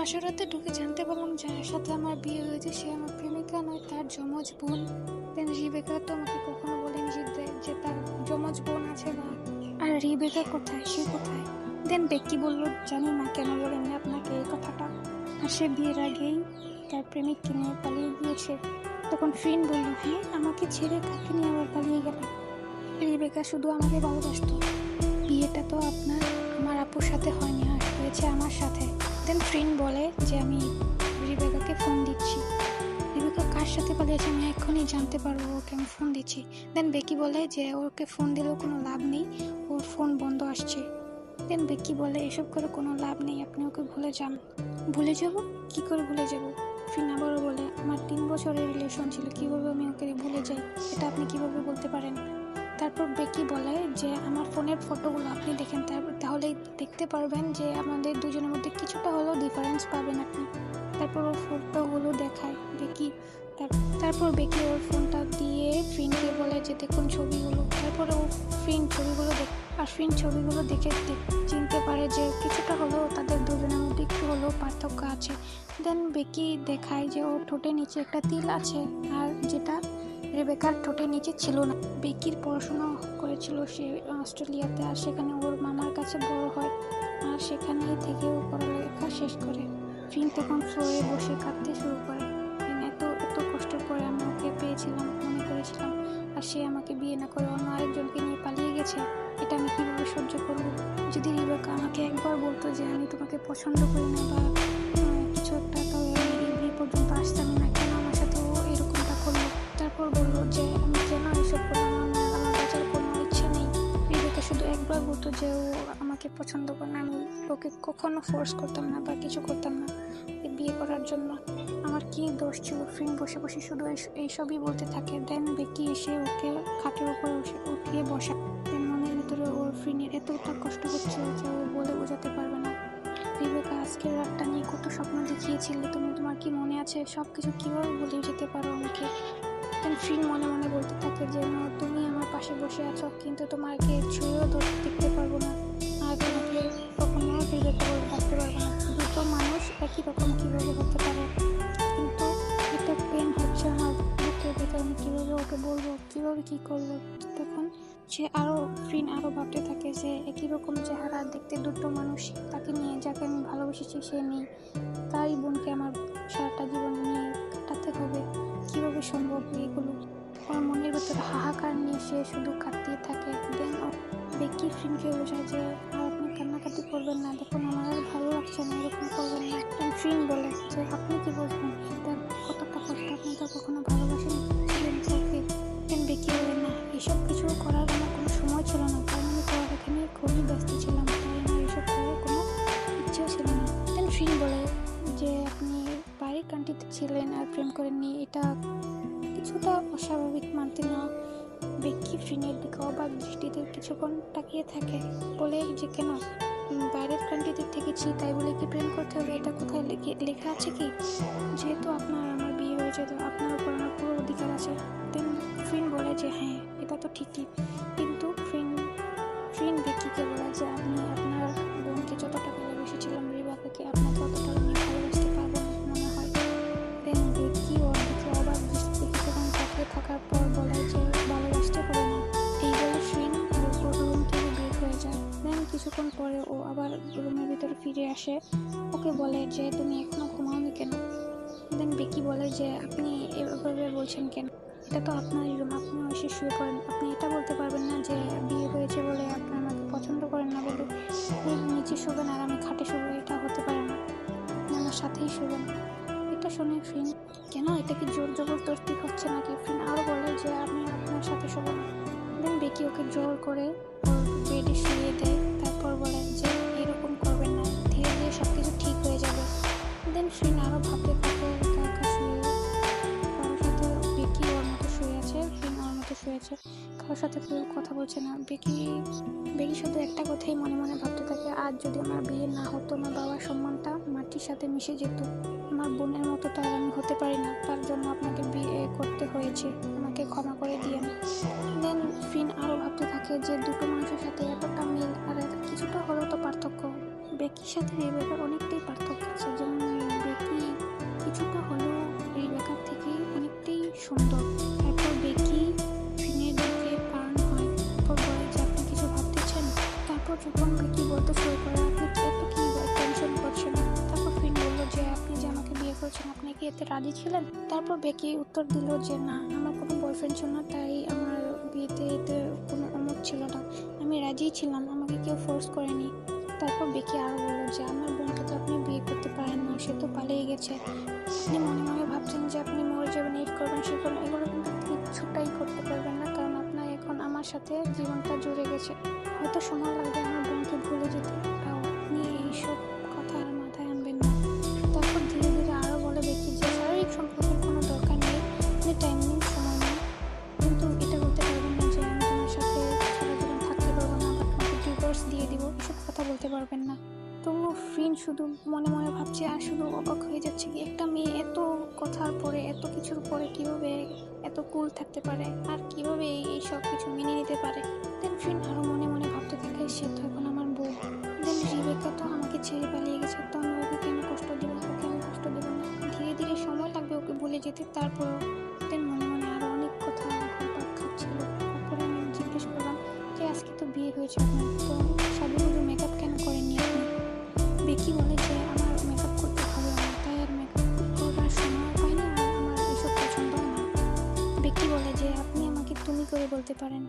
বাসরাতে ঢুকে জানতে পারলাম যার সাথে আমার বিয়ে হয়েছে। সে আমার প্রেমিকা নয়, তার যমজ বোন। দেন রিবেকা তো আমাকে কখনো বলেনি যে তার যমজ বোন আছে বা আর রিবেকা কোথায়, সে কোথায়? দেন বেক্কি বলল, জানি না কেন বলেনি আপনাকে এই কথাটা? আর সে বিয়ের আগেই তার প্রেমিককে নিয়ে পালিয়ে গিয়েছে। তখন ফ্রেন্ড বলল হ্যাঁ আমাকে ছেড়ে কাকে নিয়ে আবার পালিয়ে গেল? রিবেকা শুধু আমাকে ভালোবাসতো। যে আমি রিবেকাকে ফোন দিচ্ছি। রিবেকা কার সাথে পালিয়েছে আমি এখনই জানতে পারব ওকে আমি ফোন দিচ্ছি। দেন বেকি বলে যে ওকে ফোন দিলেও কোনো লাভ নেই, ওর ফোন বন্ধ আসছে। দেন বেকি বলে, এসব করে কোনো লাভ নেই, আপনি ওকে ভুলে যান। ভুলে যাব? কি করে ভুলে যাব? ফিন আবারও বলে, আমার তিন বছরের রিলেশন ছিল, কীভাবে আমি ওকে ভুলে যাই? এটা আপনি কীভাবে বলতে পারেন? তারপর বেকি বলে যে, আমার ফোনের ফটোগুলো আপনি দেখেন। তারপর তাহলেই দেখতে পারবেন যে, আমাদের দুজনের মধ্যে কিছুটা হলেও ডিফারেন্স পাবেন আপনি। তারপর ওর ফটোগুলো দেখায় বেকি। তার- তারপর বেকি ওর ফোনটা দিয়ে ফ্রিনকে বলে যে, দেখুন ছবিগুলো। তারপরে ও ফ্রিন ছবিগুলো দেখ, আর ফ্রিন ছবিগুলো দেখে চিনতে পারে যে, কিছুটা হলেও তাদের দুজনের মধ্যে একটু হলেও পার্থক্য আছে। দেন বেকি দেখায় যে ওর ঠোঁটের নিচে একটা তিল আছে। আর রেবেকার ঠোঁটের নিচে ছিল না। বেকির পড়াশোনা করেছিল সে অস্ট্রেলিয়াতে আর সেখানে ওর মামার কাছে বড় হয় আর সেখানেই থেকে ও পড়ালেখা শেষ করে। ফিন তখন ফ্লোরে বসে কাঁদতে শুরু করে। এত এত কষ্টের পরে আমি ওকে পেয়েছিলাম, মনে করেছিলাম, আর সে আমাকে বিয়ে না করে অন্য আরেকজনকে নিয়ে পালিয়ে গেছে। এটা আমি কীভাবে সহ্য করব? যদি রিবেকা আমাকে একবার বলতো যে আমি তোমাকে পছন্দ করি না বা আমাকে পছন্দ করে না। আমি ওকে কখনো ফোর্স করতাম না বা কিছু করতাম না। বিয়ে করার জন্য আমার কি দোষ ছিল? ফ্রেন্ড বসে বসে শুধু এইস- এইসবই বলতে থাকে। দেন বেকি এসে ওকে খাটের উপরে উঠিয়ে বসা। মনের ভিতরে ওর ফ্রেন্ডের এতটা কষ্ট হচ্ছে যে ও বলে বোঝাতে পারবে না। রিবেকা, আজকের রাতটা নিয়ে কত স্বপ্ন দেখিয়েছিলে। তুমি, তোমার কি মনে আছে? সব কিছু কীভাবে বলে যেতে পারো আমাকে? দেন ফ্রিন মনে মনে বলতে থাকে যে তুমি আমার পাশে বসে আছো, কিন্তু তোমাকে ছুঁয়েও দেখতে পারব না। আর তোমাকে কখনো রিবেকা বলে ডাকতে পারব না দুটো মানুষ একই রকম কীভাবে হতে পারে কিন্তু এটা পেন হচ্ছে আমার বুকের ভিতরে আমি কীভাবে ওকে বলব কীভাবে কী করব তখন সে আরও ফ্রিন আরও ভাবতে থাকে যে একই রকম চেহারা দেখতে দুটো মানুষ, তাকে নিয়ে যাকে আমি ভালোবেসেছি সে নেই তাই বোনকে আমার সারাটা জীবন নিয়ে কাটাতে হবে কীভাবে সম্ভব এগুলো ওর মনের ভেতরে হাহাকার নিয়ে সে শুধু কাঁদতেই থাকে। দেন বেকি ফ্রিনকে বোঝায় যে কান্নাকাটি করবেন না, দেখুন আমার আর ভালো লাগছে না, এরকম করবেন না দেন ফ্রিন বলে যে আপনি কি বুঝবেন এটা কতটা কষ্ট আপনি তো কখনো ভালোবাসেন ছিলেন দেন বেকি বলে না? এসব কিছু করার আমার কোনো সময় ছিল না কারণ আমি পড়ালেখা নিয়ে খুবই ব্যস্ত ছিলাম, তাই আমার এসব করার কোনো ইচ্ছেও ছিল না। দেন ফ্রিন বলে যে আপনি বাইরের কান্ট্রিতে ছিলেন আর প্রেম করেননি, এটা কিছুটা অস্বাভাবিক মানতে না বেকি ফিনের দিকে অবাক দৃষ্টিতে কিছুক্ষণ তাকিয়ে থাকে। বলে যে, কেন? বাইরের কান্ট্রিতে থেকেছি, তাই বলে কি প্রেম করতে হবে? এটা কোথায় লিখে, লেখা আছে কি? যেহেতু আপনার, আমার বিয়ে হয়েছে, তো আপনার উপর আমার পুরো অধিকার আছে। দেন ফ্রিন বলে যে হ্যাঁ এটা তো ঠিকই। কিন্তু ফ্রিন ফ্রিন বিক্ষিকে বলে যে, আপনি আপনার আসে ওকে বলে যে, তুমি এখনও ঘুমাওনি কেন? দেন বেকি বলে যে, আপনি এভাবে বলছেন কেন? এটা তো আপনারই রুম আপনিও এসে শুয়ে পড়েন। আপনি এটা বলতে পারবেন না যে, বিয়ে হয়েছে বলে আপনি আমাকে পছন্দ করেন না বলে। নিচে শোবেন আর আমি খাটে শোবো, এটা হতে পারে না। আমার সাথেই শোবেন। এটা শুনে ফিন কেন? এটা কি জোর জবরদস্তি হচ্ছে নাকি? ফিন আরও বলে যে, আমি আপনার সাথে শোবো না। দেন বেকি ওকে জোর করে বেডে শুয়ে দেয়। কারোর সাথে কেউ কথা বলছে না। বেকি বেকি শুধু একটা কথাই মনে মনে ভাবতে থাকে, আজ যদি আমার বিয়ে না হতো, আমার বাবার সম্মানটা মাটির সাথে মিশে যেত। আমার বোনের মতো তো আর আমি হতে পারি না, তার জন্য আপনাকে বিয়ে করতে হয়েছে, আমাকে ক্ষমা করে দিয়েন। দেন ফিন আরও ভাবতে থাকে যে দুটো মানুষের সাথে এতটা মিল আর কিছুটা হলেও তো পার্থক্য। বেকির সাথে রেবেকার অনেকটাই পার্থক্য আছে, যেমন বেকি কিছুটা হলেও রিবেকার থেকে অনেকটাই সুন্দর। তারপর যখন বেকি বলতে শুরু করে আপনি কি এত কি টেনশন করছেন তারপর ফিন বলল যে, আপনি যে আমাকে বিয়ে করছেন, আপনি কি এতে রাজি ছিলেন? তারপর বেকি উত্তর দিল যে, না, আমার কোনো বয়ফ্রেন্ড ছিল না, তাই আমার বিয়েতে এতে কোনো অমত ছিল না। আমি রাজি ছিলাম, আমাকে কেউ ফোর্স করেনি। তারপর বেকি আরও বলল যে, আমার বোনকে তো আপনি বিয়ে করতে পারেন না, সে তো পালিয়ে গেছে। আপনি মনে মনে ভাবছেন যে, আপনি মরে যাবেন, এই করবেন, সে করবেন, এগুলো কিন্তু কিচ্ছুটাই করতে পারবেন না। আমার সাথে জীবনটা জুড়ে গেছে। হয়তো সময় লাগবে আমার বোনকে ভুলে যেতে। তাও আপনি এইসব কথা আর মাথায় আনবেন না। তারপর ধীরে ধীরে আরও বলে দেখি যে শারীরিক সম্পর্কের কোনো দরকার নেই। আপনি টাইম নেই, সময় নেই। কিন্তু এটা বলতে পারবেন না যে আমি তোমার সাথে সারা থাকতে পারব না। বা তোমাকে ডিভোর্স দিয়ে দিব। এসব কথা বলতে পারবেন না। তবুও ফ্রিন শুধু মনে মনে ভাবছে, আর শুধু অবাক হয়ে যাচ্ছে কি একটা মেয়ে এত কথার পরে, এত কিছুর পরে কীভাবে এত কুল থাকতে পারে, আর কীভাবে এই সব কিছু মেনে নিতে পারে। দেন ফ্রিন আরও মনে মনে ভাবতে থাকে, সে তো এখন আমার বউ। দেন রিবেকা তো আমাকে ছেড়ে পালিয়ে গেছে, তো আমি ওকে কেন কষ্ট দেবো? ওকে আমি কষ্ট দেবো না? ধীরে ধীরে সময় লাগবে ওকে ভুলে যেতে, তারপরও দেন মনে মনে আরও অনেক কথা খাচ্ছিল। তারপরে আমি জিজ্ঞেস করলাম যে, আজকে তো বিয়ে হয়েছে তো সাজুগুজু মেকআপ কেন করেননি আপনি? বেকি বলে যে আমার মেকআপ করতে ভালো লাগে তাই আর মেকআপ করার সময় পাই না, আমার এসব পছন্দ না। বেকি বলে যে, আপনি আমাকে তুমি করে বলতে পারেন।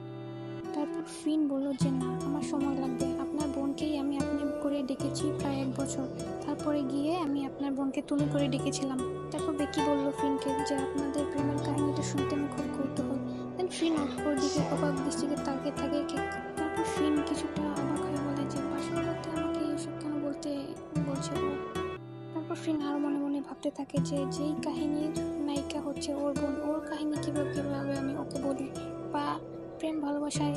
তারপর ফিন বলল যে, না, আমার সময় লাগবে। আপনার বোনকেই আমি আপনি করে ডেকেছি প্রায় এক বছর। তারপরে গিয়ে আমি আপনার বোনকে তুমি করে ডেকেছিলাম। তারপর বেকি বলল ফিনকে যে, আপনাদের প্রেমের কাহিনীটা শুনতে আমি খুব কৌতূহল। দেন ফিন ওর দিকে অবাক দৃষ্টিতে তাকিয়ে থাকে। ভাবতে থাকে যে, যেই কাহিনীর নায়িকা হচ্ছে ওর বোন, ওর কাহিনী কীভাবে কীভাবে আমি ওকে বলি? বা প্রেম, ভালোবাসায়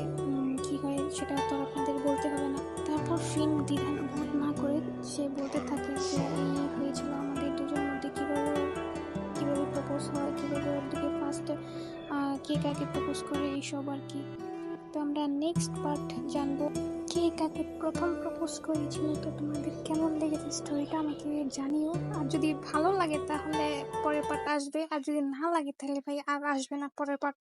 কী হয় সেটা তো আপনাদের বলতে হবে না। তারপর ফিন দ্বিধান বোধ না করে সে বলতে থাকে যে, এই হয়েছিল আমাদের দুজন মধ্যে কীভাবে কীভাবে প্রপোজ হয়, কীভাবে ওর দিকে ফার্স্ট কে কাকে প্রপোজ করে এইসব আর কি? তো আমরা নেক্সট পার্ট জানব। কে কাকে প্রথম প্রপোজ করেছিল, তো তোমাদের কেমন লেগেছে স্টোরিটা আমাকে জানিও। আর যদি ভালো লাগে তাহলে পরের পার্ট আসবে, আর যদি না লাগে তাহলে ভাই আর আসবে না পরের পার্ট